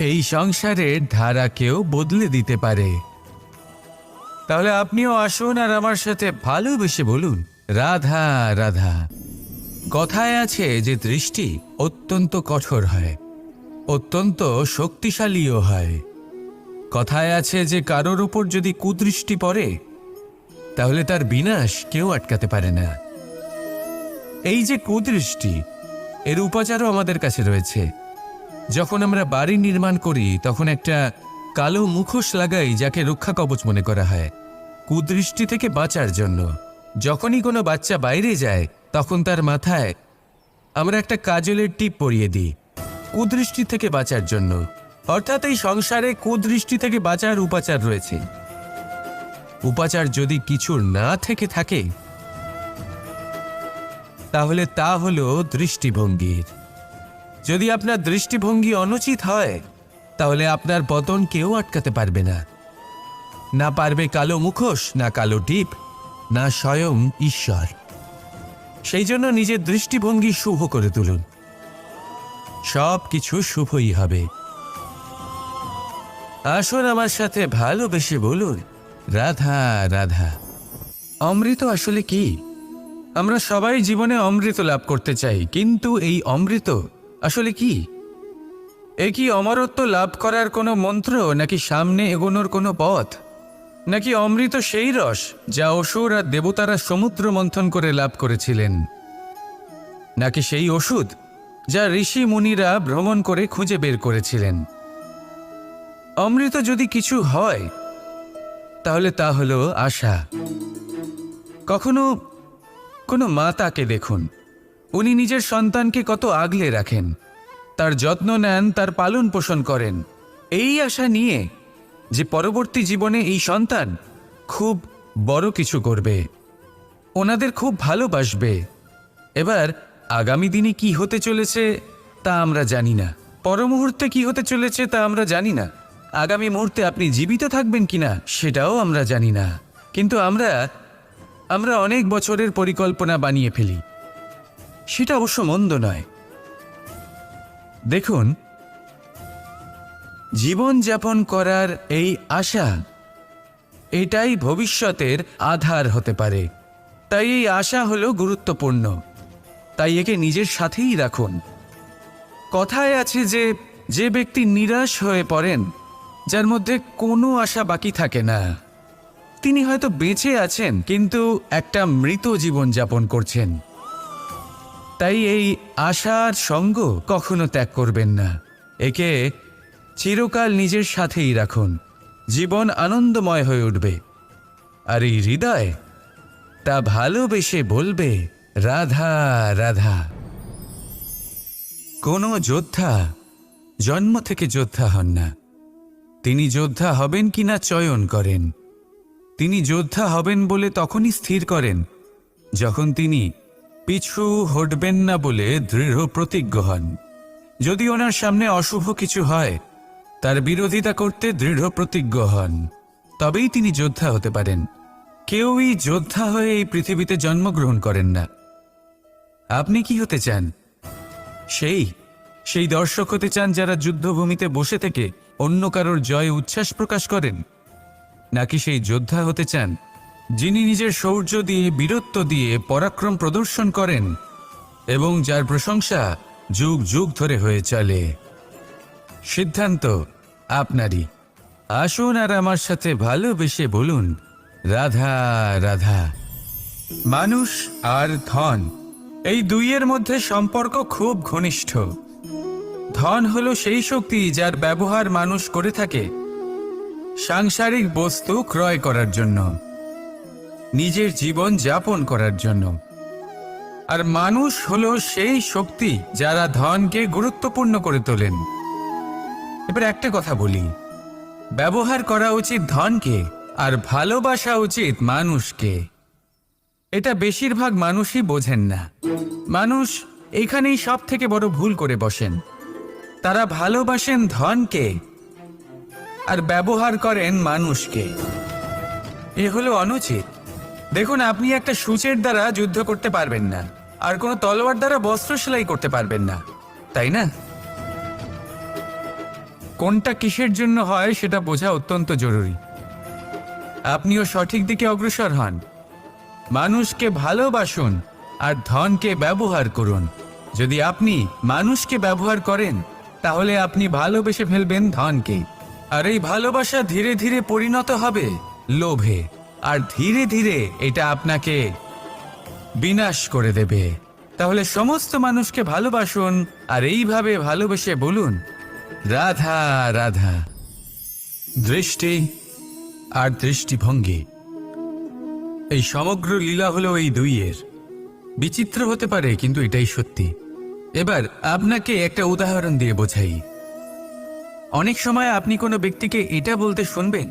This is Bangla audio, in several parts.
এই সংসারের ধারাকেও বদলে দিতে পারে। তাহলে আপনিও আসুন আর আমার সাথে ভালোবেসে বলুন। রাধা রাধা। কথায় আছে যে দৃষ্টি অত্যন্ত কঠোর হয়, অত্যন্ত শক্তিশালীও হয়। কথায় আছে যে কারোর উপর যদি কুদৃষ্টি পড়ে, তাহলে তার বিনাশ কেউ আটকাতে পারে না। এই যে কুদৃষ্টি, এর উপাচারও আমাদের কাছে রয়েছে। যখন আমরা বাড়ি নির্মাণ করি, তখন একটা কালো মুখোশ লাগাই যাকে রক্ষা কবচ মনে করা হয়। কুদৃষ্টি থেকে বাঁচার জন্য। যখনই কোনো বাচ্চা বাইরে যায়, তখন তার মাথায় আমরা একটা কাজলের টিপ পরিয়ে দিই। কুদৃষ্টি থেকে বাঁচার জন্য। অর্থাৎ এই সংসারে কুদৃষ্টি থেকে বাঁচার উপাচার রয়েছে। উপাচার যদি কিছুর না থেকে থাকে, তাহলে তা হলো দৃষ্টিভঙ্গির। যদি আপনার দৃষ্টিভঙ্গি অনুচিত হয়, তাহলে আপনার পতন কেউ আটকাতে পারবে না। না পারবে কালো মুখোশ, না কালো টিপ, না স্বয়ং ঈশ্বর। সেই জন্য নিজের দৃষ্টিভঙ্গি শুভ করে তুলুন। সব কিছু শুভই হবে। আসুন আমার সাথে ভালোবেসে বলুন, রাধা রাধা, অমৃত আসলে কি? আমরা সবাই জীবনে অমৃত লাভ করতে চাই, কিন্তু এই অমৃত আসলে কি? এ কি অমরত্ব লাভ করার কোনো মন্ত্র, নাকি সামনে এগোনোর কোনো পথ? নাকি অমৃত সেই রস, যা অসুর আর দেবতারা সমুদ্র মন্থন করে লাভ করেছিলেন? নাকি সেই ওষুধ, যা ঋষি মুনিরা ভ্রমণ করে খুঁজে বের করেছিলেন? অমৃত যদি কিছু হয়, তাহলে তা হলো আশা। কখনো কোনো মাতাকে দেখুন। উনি নিজের সন্তানকে কত আগলে রাখেন। তার যত্ন নেন, তার পালন পোষণ করেন। এই আশা নিয়ে যে পরবর্তী জীবনে এই সন্তান খুব বড় কিছু করবে। ওনাদের খুব ভালোবাসবে। এবার আগামী দিনে কি হতে চলেছে তা আমরা জানি না। পর মুহূর্তে কি হতে চলেছে তা আমরা জানি না। আগামী মুহূর্তে আপনি জীবিত থাকবেন কিনা সেটাও আমরা জানি না। কিন্তু আমরা আমরা অনেক বছরের পরিকল্পনা বানিয়ে ফেলি। সেটা অবশ্য মন্দ নয়। দেখুন জীবন যাপন করার এই আশা, এটাই ভবিষ্যতের আধার হতে পারে। তাই এই আশা হলো গুরুত্বপূর্ণ। তাই একে নিজের সাথেই রাখুন। কথায় আছে যে যে ব্যক্তি নিরাশ হয়ে পড়েন, যার মধ্যে কোনো আশা বাকি থাকে না। তিনি হয়তো বেঁচে আছেন, কিন্তু একটা মৃত জীবন যাপন করছেন। তাই এই আশার সঙ্গ কখনো ত্যাগ করবেন না। একে চিরকাল নিজের সাথেই রাখুন। জীবন আনন্দময় হয়ে উঠবে। আর এই হৃদয়, তা ভালোবেসে বলবে, রাধা রাধা। কোনো যোদ্ধা, জন্ম থেকে যোদ্ধা হন না। তিনি যোদ্ধা হবেন কিনা চয়ন করেন। তিনি যোদ্ধা হবেন বলে তখনই স্থির করেন, যখন তিনি পিছু হটবেন না বলে দৃঢ় প্রতিজ্ঞ হন। যদি ওনার সামনে অশুভ কিছু হয়, তার বিরোধিতা করতে দৃঢ় প্রতিজ্ঞ হন। তবেই তিনি যোদ্ধা হতে পারেন। কেউই যোদ্ধা হয়ে এই পৃথিবীতে জন্মগ্রহণ করেন না। আপনি কি হতে চান? সেই সেই দর্শক হতে চান যারা যুদ্ধভূমিতে বসে থেকে অন্য কারোর জয়ে উচ্ছ্বাস প্রকাশ করেন? নাকি সেই যোদ্ধা হতে চান যিনি নিজের শৌর্য দিয়ে, বীরত্ব দিয়ে পরাক্রম প্রদর্শন করেন এবং যার প্রশংসা যুগ যুগ ধরে হয়ে চলে। সিদ্ধান্ত আপনারই। আসুন আর আমার সাথে ভালোবেসে বলুন, রাধা রাধা। মানুষ আর ধন, এই দুইয়ের মধ্যে সম্পর্ক খুব ঘনিষ্ঠ। ধন হলো সেই শক্তি যার ব্যবহার মানুষ করে থাকে, সাংসারিক বস্তু ক্রয় করার জন্য। নিজের জীবন যাপন করার জন্য। আর মানুষ হলো সেই শক্তি যারা ধনকে গুরুত্বপূর্ণ করে তোলেন। এবার একটা কথা বলি। ব্যবহার করা উচিত ধনকে আর ভালোবাসা উচিত মানুষকে। এটা বেশিরভাগ মানুষই বোঝেন না। মানুষ এখানেই সব থেকে বড় ভুল করে বসেন। তারা ভালোবাসেন ধনকে আর ব্যবহার করেন মানুষকে। এ হলো অনুচিত। দেখুন, আপনি একটা সূচের দ্বারা যুদ্ধ করতে পারবেন না। আর কোনো তলোয়ার দ্বারা বস্ত্র সেলাই করতে পারবেন না। তাই না? কোনটা কিসের জন্য হয় সেটা বোঝা অত্যন্ত জরুরি। আপনিও সঠিক দিকে অগ্রসর হন। মানুষকে ভালোবাসুন আর ধনকে ব্যবহার করুন। যদি আপনি মানুষকে ব্যবহার করেন, তাহলে আপনি ভালোবেসে ফেলবেন ধনকে। আর এই ভালোবাসা ধীরে ধীরে পরিণত হবে লোভে। আর ধীরে ধীরে এটা আপনাকে বিনাশ করে দেবে। তাহলে সমস্ত মানুষকে ভালোবাসুন আর এইভাবে ভালোবেসে বলুন, রাধা রাধা, দৃষ্টি আর দৃষ্টিভঙ্গি। এই সমগ্র লীলা হলো এই দুইয়ের। বিচিত্র হতে পারে, কিন্তু এটাই সত্যি। এবার আপনাকে একটা উদাহরণ দিয়ে বোঝাই। অনেক সময় আপনি কোনো ব্যক্তিকে এটা বলতে শুনবেন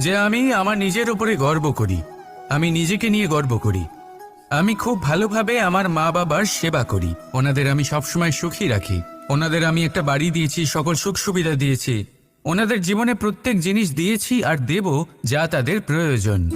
যে আমি আমার নিজের উপরে গর্ব করি, আমি নিজেকে নিয়ে গর্ব করি। আমি খুব ভালোভাবে আমার মা বাবার সেবা করি। ওনাদের আমি সবসময় সুখী রাখি। ওনাদের আমি একটা বাড়ি দিয়েছি, সকল সুখ সুবিধা দিয়েছি। ওনাদের জীবনে প্রত্যেক জিনিস দিয়েছি আর দেব যা তাদের প্রয়োজন।